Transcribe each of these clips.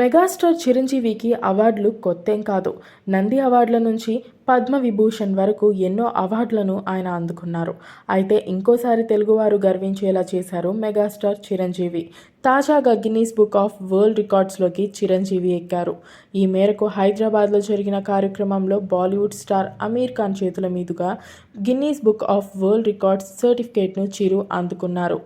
Megastar చిరంజీవికి అవార్డులు కొత్తేం కాదు. నంది అవార్డుల నుంచి పద్మ విభూషణ్ వరకు ఎన్నో అవార్డులను ఆయన అందుకున్నారు. అయితే ఇంకోసారి తెలుగువారు గర్వించేలా చేశారు మెగాస్టార్ చిరంజీవి. తాజాగా గిన్నీస్ బుక్ ఆఫ్ వరల్డ్ రికార్డ్స్లోకి చిరంజీవి ఎక్కారు. ఈ మేరకు హైదరాబాద్లో జరిగిన కార్యక్రమంలో బాలీవుడ్ స్టార్ అమీర్ ఖాన్ చేతుల మీదుగా Guinness book of world records సర్టిఫికేట్ను చిరు అందుకున్నారు.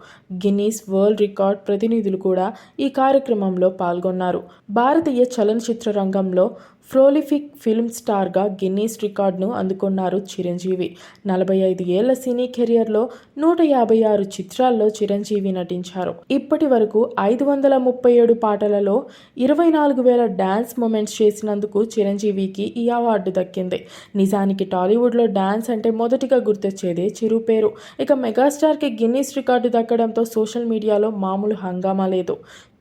గిన్నీస్ వరల్డ్ రికార్డ్ ప్రతినిధులు కూడా ఈ కార్యక్రమంలో పాల్గొన్నారు. భారతీయ చలనచిత్ర రంగంలో ప్రోలిఫిక్ ఫిల్మ్ స్టార్గా గిన్నీస్ రికార్డును అందుకున్నారు చిరంజీవి. నలభై ఐదు ఏళ్ళ సినీ కెరియర్లో నూట యాభై ఆరు చిత్రాల్లో చిరంజీవి నటించారు. ఇప్పటి వరకు ఐదు వందల ముప్పై ఏడు పాటలలో ఇరవై నాలుగు వేల డ్యాన్స్ మూమెంట్స్ చేసినందుకు చిరంజీవికి ఈ అవార్డు దక్కింది. నిజానికి టాలీవుడ్లో డ్యాన్స్ అంటే మొదటిగా గుర్తొచ్చేదే చిరు పేరు. ఇక మెగాస్టార్కి గిన్నీస్ రికార్డు దక్కడంతో సోషల్ మీడియాలో మామూలు హంగామా లేదు.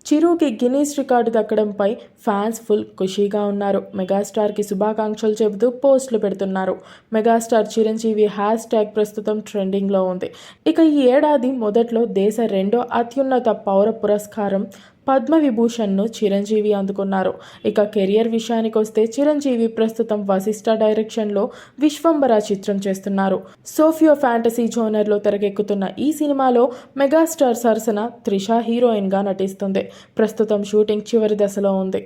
చిరుకి గిన్నీస్ రికార్డు దక్కడంపై ఫ్యాన్స్ ఫుల్ ఖుషీగా ఉన్నారు. మెగాస్టార్కి శుభాకాంక్షలు చెబుతూ పోస్టులు పెడుతున్నారు. మెగాస్టార్ చిరంజీవి హ్యాష్ ట్యాగ్ ప్రస్తుతం ట్రెండింగ్లో ఉంది. ఇక ఈ ఏడాది మొదట్లో దేశ రెండో అత్యున్నత పౌర పురస్కారం పద్మవిభూషణ్ను చిరంజీవి అందుకున్నారు. ఇక కెరియర్ విషయానికి వస్తే చిరంజీవి ప్రస్తుతం వశిష్ట డైరెక్షన్లో విశ్వంబర చిత్రం చేస్తున్నారు. సోఫియో ఫ్యాంటసీ జోనర్లో తెరకెక్కుతున్న ఈ సినిమాలో మెగాస్టార్ సరసన త్రిష హీరోయిన్గా నటిస్తుంది. ప్రస్తుతం షూటింగ్ చివరి దశలో ఉంది.